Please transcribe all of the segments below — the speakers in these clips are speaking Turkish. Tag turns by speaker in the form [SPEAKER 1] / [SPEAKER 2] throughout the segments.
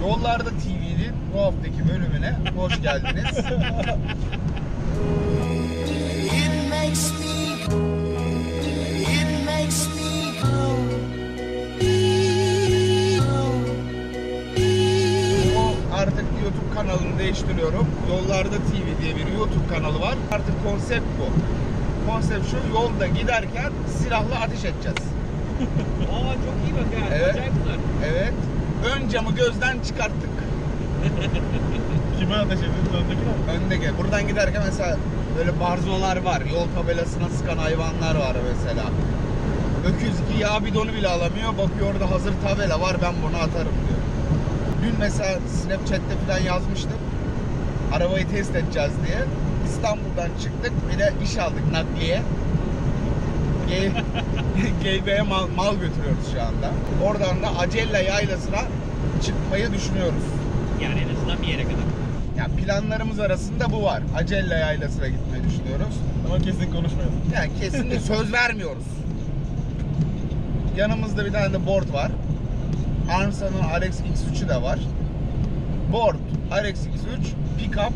[SPEAKER 1] Yollarda TV'nin bu haftaki bölümüne hoş geldiniz. Bu artık YouTube kanalını değiştiriyorum. Yollarda TV diye bir YouTube kanalı var. Artık konsept bu. Konsept şu yolda giderken silahla ateş edeceğiz.
[SPEAKER 2] Aa çok iyi bak ha.
[SPEAKER 1] Evet.
[SPEAKER 2] Acayip güzel.
[SPEAKER 1] Evet. Ön camı gözden çıkarttık.
[SPEAKER 3] Kime ateş ediyorsun? Öndekine mi?
[SPEAKER 1] Öndeki. Buradan giderken mesela böyle barzolar var. Yol tabelasına sıkan hayvanlar var mesela. Öküz ki yağ bidonu bile alamıyor. Bakıyor orada hazır tabela var ben bunu atarım diyor. Dün mesela Snapchat'te falan yazmıştım. Arabayı test edeceğiz diye. İstanbul'dan çıktık. Bir de iş aldık nakliye. GB'ye mal, mal götürüyoruz şu anda. Oradan da Acella yaylasına çıkmayı düşünüyoruz.
[SPEAKER 2] Yani en azından bir yere kadar.
[SPEAKER 1] Yani planlarımız arasında bu var. Acella yaylasına gitmeyi düşünüyoruz.
[SPEAKER 3] Ama kesin konuşmayalım.
[SPEAKER 1] Yani kesinlikle söz vermiyoruz. Yanımızda bir tane de board var. Armsa'nın RX X3'ü de var. Board, RX X3, pickup,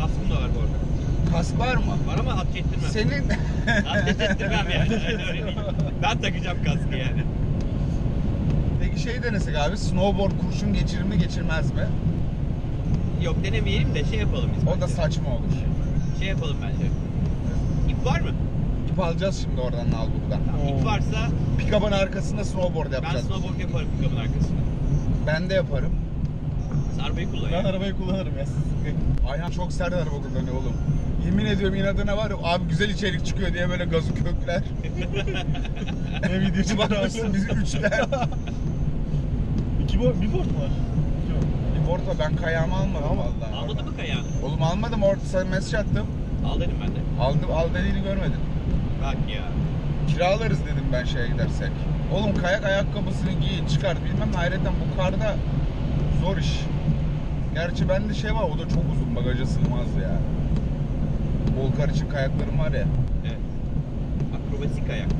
[SPEAKER 2] Kaskım da var bu arada.
[SPEAKER 1] Kask var mı?
[SPEAKER 2] Var ama ateş ettirmem.
[SPEAKER 1] Senin
[SPEAKER 2] Ateş ettirmem yani. Öyle değil. ben takacağım kaskı yani.
[SPEAKER 1] Peki şey denesek abi snowboard kurşun geçirir mi geçirmez mi?
[SPEAKER 2] Yok denemeyelim de şey yapalım biz.
[SPEAKER 1] O da
[SPEAKER 2] bence.
[SPEAKER 1] saçma olur.
[SPEAKER 2] Şey yapalım bence. İp var mı?
[SPEAKER 1] İp alacağız şimdi oradan Nalburg'dan.
[SPEAKER 2] Tamam, ip varsa
[SPEAKER 1] Pickup'ın arkasında snowboard
[SPEAKER 2] ben
[SPEAKER 1] yapacağız.
[SPEAKER 2] snowboard yaparım pick-up'ın arkasına.
[SPEAKER 1] Ben de yaparım.
[SPEAKER 2] Sen arabayı kullan
[SPEAKER 3] Ben arabayı kullanırım ya.
[SPEAKER 1] Ayhan çok sert araba kullanıyor oğlum. Yemin ediyorum inadına var ya abi güzel içerik çıkıyor diye böyle gazı kökler.
[SPEAKER 3] ne video çıkar
[SPEAKER 1] Bakmışsın bizi üçler.
[SPEAKER 3] İki bo bir board mu var? Board.
[SPEAKER 1] Bir borta ben kayağımı almadım vallahi.
[SPEAKER 2] Almadın mı kayağını?
[SPEAKER 1] Oğlum almadım orada sana mesaj attım.
[SPEAKER 2] Al dedim ben de.
[SPEAKER 1] Aldım al dediğini görmedim.
[SPEAKER 2] Bak ya.
[SPEAKER 1] Kiralarız dedim ben şeye gidersek. Oğlum kayak ayakkabısını giy çıkart bilmem ne ayrıca bu karda zor iş. Gerçi bende şey var o da çok uzun bagaja sığmaz ya. Bol kar için kayaklarım var ya.
[SPEAKER 2] Evet. Akrobasik ayakta.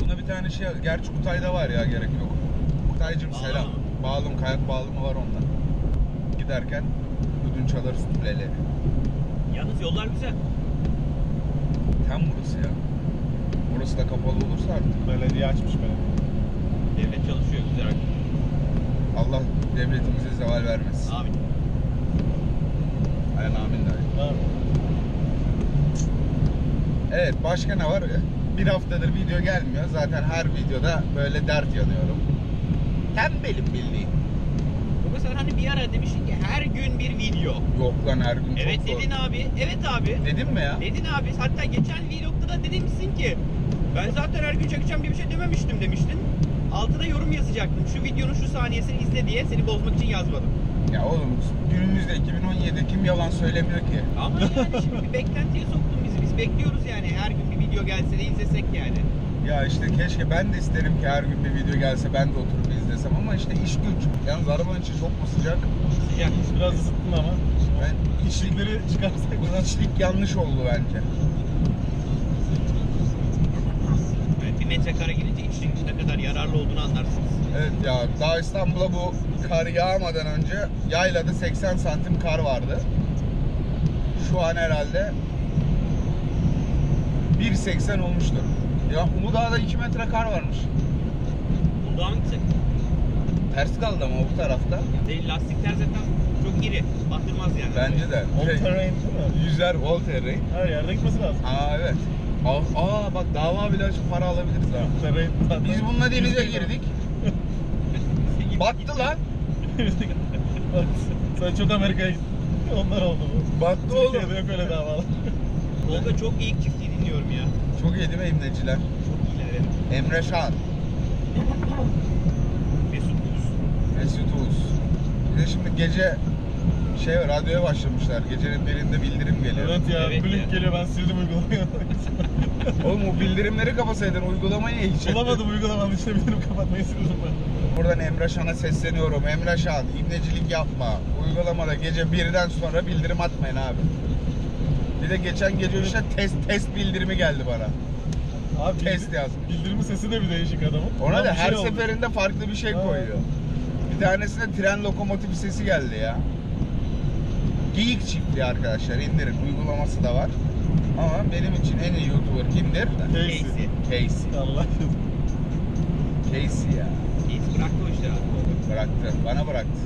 [SPEAKER 1] Buna bir tane şey gerçi Kutay'da var ya gerek yok. Kutaycım
[SPEAKER 2] Bağlama
[SPEAKER 1] selam.
[SPEAKER 2] mı?
[SPEAKER 1] Bağlım kayak bağlımı var onda. Giderken ödün çalarız tüleleri.
[SPEAKER 2] Yalnız yollar güzel.
[SPEAKER 1] Tam burası ya. Burası da kapalı olursa artık.
[SPEAKER 3] Belediye açmış belediye.
[SPEAKER 2] Devlet çalışıyor güzel.
[SPEAKER 1] Allah devletimize zeval vermesin.
[SPEAKER 2] Amin.
[SPEAKER 1] Aynen amin dayı.
[SPEAKER 3] Tamam.
[SPEAKER 1] Evet başka ne var? Bir haftadır video gelmiyor. Zaten her videoda böyle dert yanıyorum. Tembelim bildiğin.
[SPEAKER 2] Baba sen hani bir ara demiştin ki her gün bir video.
[SPEAKER 1] Yok lan her gün
[SPEAKER 2] Evet
[SPEAKER 1] çok zor.
[SPEAKER 2] dedin abi. Evet abi.
[SPEAKER 1] Dedim mi ya?
[SPEAKER 2] Dedin abi. Hatta geçen vlogda da demişsin ki ben zaten her gün çekeceğim diye bir şey dememiştim demiştin. Altına yorum yazacaktım. Şu videonun şu saniyesini izle diye seni bozmak için yazmadım.
[SPEAKER 1] Ya oğlum günümüzde 2017 kim yalan söylemiyor ki?
[SPEAKER 2] Ama yani şimdi bir beklentiye soktun bizi. Biz bekliyoruz yani her gün bir video gelse de izlesek yani.
[SPEAKER 1] Ya işte keşke ben de isterim ki her gün bir video gelse ben de oturup izlesem ama işte iş güç. Yalnız arabanın içi çok mu sıcak?
[SPEAKER 2] Sıcak.
[SPEAKER 3] Biraz ısıttın ama.
[SPEAKER 1] Ben içlik,
[SPEAKER 3] İçlikleri çıkarsak.
[SPEAKER 1] bu içlik yanlış oldu bence.
[SPEAKER 2] Yani bir metrekare girince içlik ne kadar yararlı olduğunu anlarsınız.
[SPEAKER 1] Evet ya daha İstanbul'a bu kar yağmadan önce yaylada 80 santim kar vardı. Şu an herhalde 1.80 olmuştur. Ya Uludağ'da 2 metre kar varmış.
[SPEAKER 2] Uludağ'a mı gitsek?
[SPEAKER 1] Ters kaldı ama bu tarafta.
[SPEAKER 2] Değil, lastikler zaten çok iri. Batırmaz yani.
[SPEAKER 1] Bence de.
[SPEAKER 3] On
[SPEAKER 1] Şey,
[SPEAKER 3] terrain değil mi?
[SPEAKER 1] yüzer all terrain.
[SPEAKER 3] Her yerde gitmesi lazım.
[SPEAKER 1] Aa evet. Aa, aa bak dava bile açıp para alabiliriz ha. Biz bununla denize girdik. Battı lan.
[SPEAKER 3] Sen çok Amerika'ya gittin. Onlar oldu bu.
[SPEAKER 1] Battı oğlum.
[SPEAKER 3] Türkiye'de yok öyle davalar.
[SPEAKER 2] Tolga çok iyi çiftliği dinliyorum ya.
[SPEAKER 1] Çok iyi değil mi imleciler?
[SPEAKER 2] Çok iyiler evet.
[SPEAKER 1] Emre Şan,
[SPEAKER 2] Mesut Buz.
[SPEAKER 1] Mesut Uğuz. Bir de şimdi gece şey radyoya başlamışlar. Gecenin birinde bildirim geliyor.
[SPEAKER 3] Evet ya.
[SPEAKER 2] Evet
[SPEAKER 3] Blink
[SPEAKER 2] ya.
[SPEAKER 3] geliyor ben sildim uygulamayı.
[SPEAKER 1] Oğlum o bildirimleri kapasaydın uygulamayı niye hiç
[SPEAKER 3] Bulamadım uygulamanın işte bildirim kapatmayı sildim ben.
[SPEAKER 1] Buradan Emre Şan'a sesleniyorum. Emre Şan, ibnecilik yapma. Uygulamada gece birden sonra bildirim atmayın abi. Bir de geçen gece işte test test bildirimi geldi bana.
[SPEAKER 3] Abi
[SPEAKER 1] Test
[SPEAKER 3] bildi-
[SPEAKER 1] yazmış.
[SPEAKER 3] Bildirimin sesi de bir değişik adamın.
[SPEAKER 1] Ona
[SPEAKER 3] Ulan
[SPEAKER 1] da
[SPEAKER 3] bir
[SPEAKER 1] her
[SPEAKER 3] şey oldu.
[SPEAKER 1] seferinde farklı bir şey
[SPEAKER 3] Ha.
[SPEAKER 1] koyuyor.
[SPEAKER 3] Bir
[SPEAKER 1] Bir tanesinde tren lokomotifi sesi geldi ya. Geyik çiftliği arkadaşlar indirin. Uygulaması da var. Ama benim için en iyi YouTuber kimdir?
[SPEAKER 3] Casey.
[SPEAKER 2] Casey.
[SPEAKER 3] Allah
[SPEAKER 1] Casey ya.
[SPEAKER 2] Casey bıraktı o işleri artık.
[SPEAKER 1] Bıraktı. Bana bıraktı.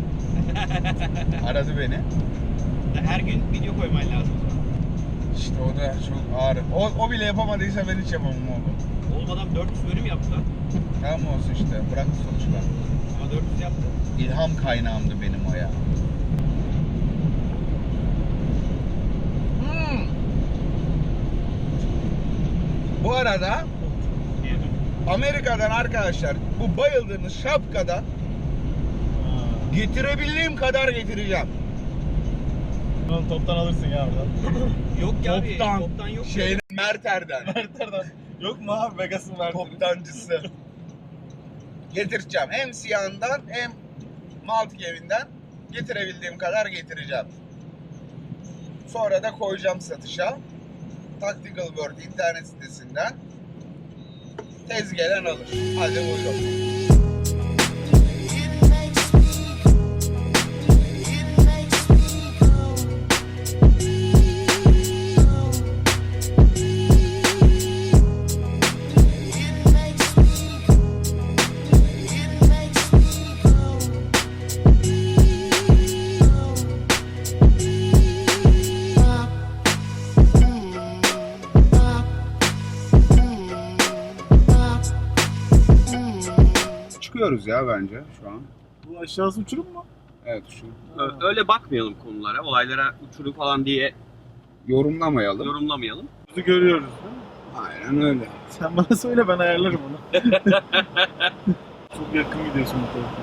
[SPEAKER 1] Aradı beni.
[SPEAKER 2] Her gün video koyman lazım.
[SPEAKER 1] İşte o da çok ağır. O, o bile yapamadıysa ben hiç yapamam oğlum.
[SPEAKER 2] Oğlum adam 400 bölüm yaptı lan.
[SPEAKER 1] Tamam olsun işte. Bıraktı sonuçta.
[SPEAKER 2] Ama 400 yaptı.
[SPEAKER 1] İlham kaynağımdı benim o ya. Bu arada Amerika'dan arkadaşlar bu bayıldığınız şapkadan getirebildiğim kadar getireceğim.
[SPEAKER 3] Onu toptan alırsın ya oradan.
[SPEAKER 2] Yok ya abi.
[SPEAKER 1] Toptan,
[SPEAKER 2] Toptan yok.
[SPEAKER 1] Şey, Merter'den.
[SPEAKER 3] Mertlerden. Yok mu abi Vegas'ın verdiği?
[SPEAKER 1] Toptancısı. Getireceğim. Hem siyahından hem Maltkevinden getirebildiğim kadar getireceğim. Sonra da koyacağım satışa. Tactical World internet sitesinden tez gelen alır. Hadi buyurun. Çıkıyoruz ya bence şu an.
[SPEAKER 3] Bu aşağısı uçurum mu?
[SPEAKER 1] Evet şu.
[SPEAKER 2] Ö- Öyle bakmayalım konulara. Olaylara uçurum falan diye
[SPEAKER 1] Yorumlamayalım.
[SPEAKER 2] yorumlamayalım.
[SPEAKER 3] Bizi görüyoruz değil mi?
[SPEAKER 1] Aynen öyle.
[SPEAKER 3] Sen bana söyle ben ayarlarım onu. Çok yakın gidiyorsun bu tarafa.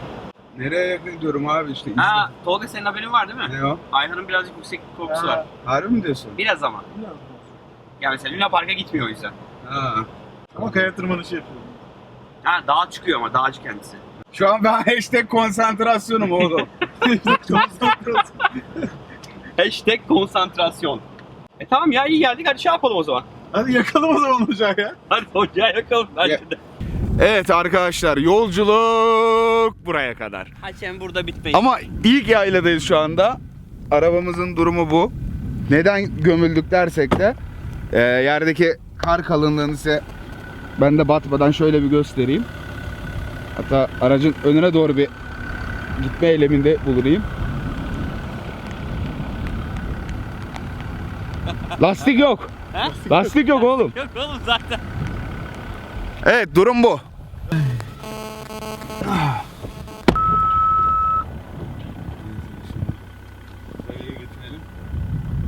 [SPEAKER 1] Nereye yakın gidiyorum abi işte.
[SPEAKER 2] Ha Tolga senin haberin var değil mi?
[SPEAKER 1] Ne o?
[SPEAKER 2] Ayhan'ın birazcık yükseklik korkusu
[SPEAKER 3] Ha.
[SPEAKER 2] var.
[SPEAKER 1] Harbi mi diyorsun?
[SPEAKER 2] Biraz ama.
[SPEAKER 3] Biraz.
[SPEAKER 2] Ya mesela Luna Park'a gitmiyor o yüzden.
[SPEAKER 1] Ha.
[SPEAKER 3] Ama kaya tırmanışı yapıyorum.
[SPEAKER 2] Ha dağa çıkıyor ama dağcı kendisi.
[SPEAKER 1] Şu an ben hashtag konsantrasyonum oğlum.
[SPEAKER 2] Hashtag konsantrasyon. E tamam ya iyi geldik hadi şey yapalım o zaman.
[SPEAKER 3] Hadi yakalım o zaman ocağı ya.
[SPEAKER 2] Hadi ocağı yakalım bence
[SPEAKER 1] Ya-
[SPEAKER 2] de.
[SPEAKER 1] evet arkadaşlar yolculuk buraya kadar.
[SPEAKER 2] Haçem burada bitmeyin.
[SPEAKER 1] Ama ilk yayladayız şu anda. Arabamızın durumu bu. Neden gömüldük dersek de e, yerdeki kar kalınlığını size ben de batmadan şöyle bir göstereyim. Hatta aracın önüne doğru bir gitme eyleminde bulunayım. Lastik yok.
[SPEAKER 2] He?
[SPEAKER 1] Lastik yok oğlum.
[SPEAKER 2] Yok oğlum zaten.
[SPEAKER 1] Evet durum bu.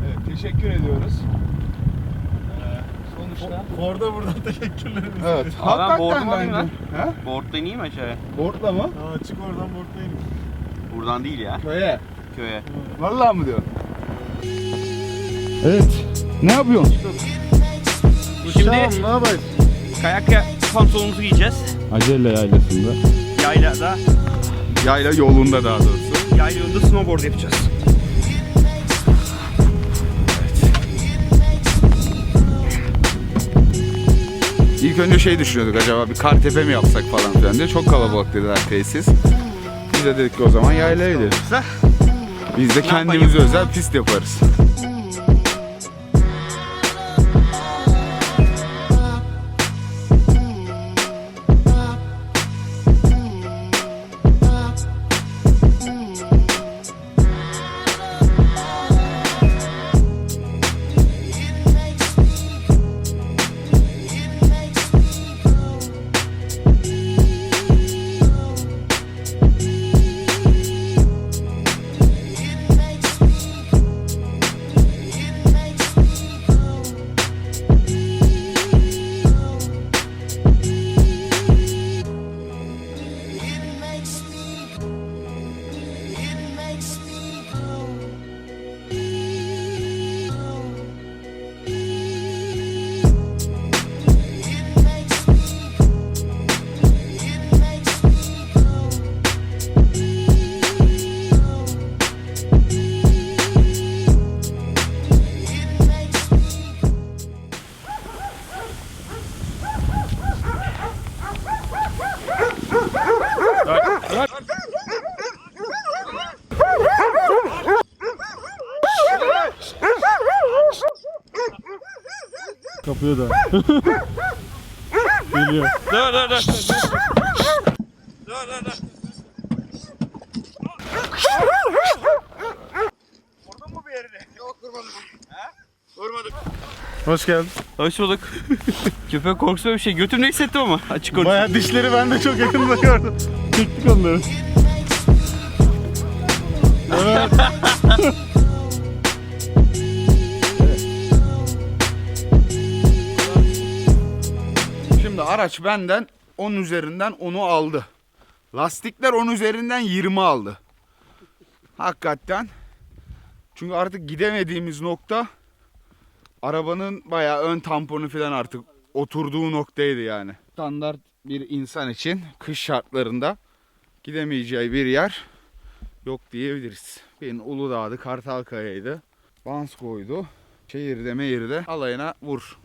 [SPEAKER 1] Evet teşekkür ediyoruz. Sonuçta.
[SPEAKER 3] Orada buradan teşekkürlerimizi.
[SPEAKER 1] Evet.
[SPEAKER 2] Abi ben
[SPEAKER 1] Hakikaten
[SPEAKER 2] board'uma
[SPEAKER 1] bence.
[SPEAKER 2] alayım
[SPEAKER 1] He?
[SPEAKER 2] Board'da ineyim mi aşağıya?
[SPEAKER 1] Boardla mı?
[SPEAKER 3] Aa, çık oradan bortlayın.
[SPEAKER 2] Buradan değil ya.
[SPEAKER 1] Köye.
[SPEAKER 2] Köye.
[SPEAKER 1] Vallahi mı diyor? Evet. Ne yapıyorsun?
[SPEAKER 2] Şimdi
[SPEAKER 3] ne yapayım?
[SPEAKER 2] kayak ya- pantolonumuzu giyeceğiz.
[SPEAKER 1] Acele yaylasında.
[SPEAKER 2] Yaylada,
[SPEAKER 1] Yayla yolunda daha doğrusu.
[SPEAKER 2] yayla yolunda snowboard yapacağız.
[SPEAKER 1] İlk önce şey düşünüyorduk acaba bir kar tepe mi yapsak falan filan diye. Çok kalabalık dediler tesis. Biz de dedik ki o zaman yaylaya gidelim. Biz de kendimize özel pist yaparız.
[SPEAKER 3] Kapıyor da. Geliyor.
[SPEAKER 2] Dur dur dur. Dur dur dur.
[SPEAKER 1] Vurdun mu bir yerini? Yok vurmadım. He? Vurmadık.
[SPEAKER 3] Hoş geldin.
[SPEAKER 2] Hoş bulduk. Köpek korkusu bir şey. Götümde hissettim ama açık konuşayım.
[SPEAKER 3] Bayağı dişleri ben de çok yakında gördüm. Çektik onları. Evet.
[SPEAKER 1] Şimdi araç benden 10 üzerinden 10'u aldı. Lastikler 10 üzerinden 20 aldı. Hakikaten. Çünkü artık gidemediğimiz nokta arabanın bayağı ön tamponu falan artık oturduğu noktaydı yani. Standart bir insan için kış şartlarında gidemeyeceği bir yer yok diyebiliriz. Benim Uludağ'dı, Kartalkaya'ydı. Bansko'ydu. Şehirde meyirde alayına vur.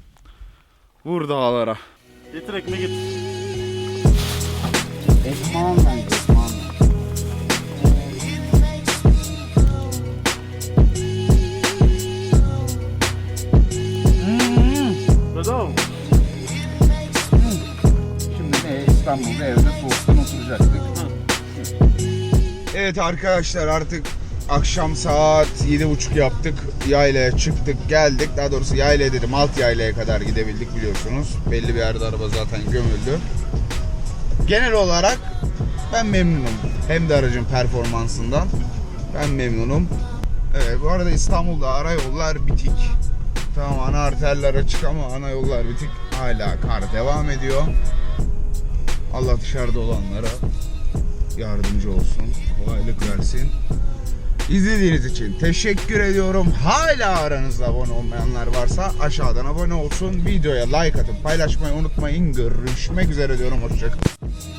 [SPEAKER 1] Vur dağlara.
[SPEAKER 3] Getir ekmeği getir.
[SPEAKER 1] Ekmanla ekmanla.
[SPEAKER 3] Bedava mı?
[SPEAKER 1] Şimdi ne İstanbul'da evde soğuktan oturacaktık. Evet arkadaşlar artık akşam saat 7.30 yaptık. Yaylaya çıktık geldik. Daha doğrusu yaylaya dedim alt yaylaya kadar gidebildik biliyorsunuz. Belli bir yerde araba zaten gömüldü. Genel olarak ben memnunum. Hem de aracın performansından. Ben memnunum. Evet bu arada İstanbul'da ara yollar bitik. Tamam ana arterler açık ama ana yollar bitik. Hala kar devam ediyor. Allah dışarıda olanlara yardımcı olsun. Kolaylık versin. İzlediğiniz için teşekkür ediyorum. Hala aranızda abone olmayanlar varsa aşağıdan abone olsun. Videoya like atıp paylaşmayı unutmayın. Görüşmek üzere diyorum. Hoşçakalın.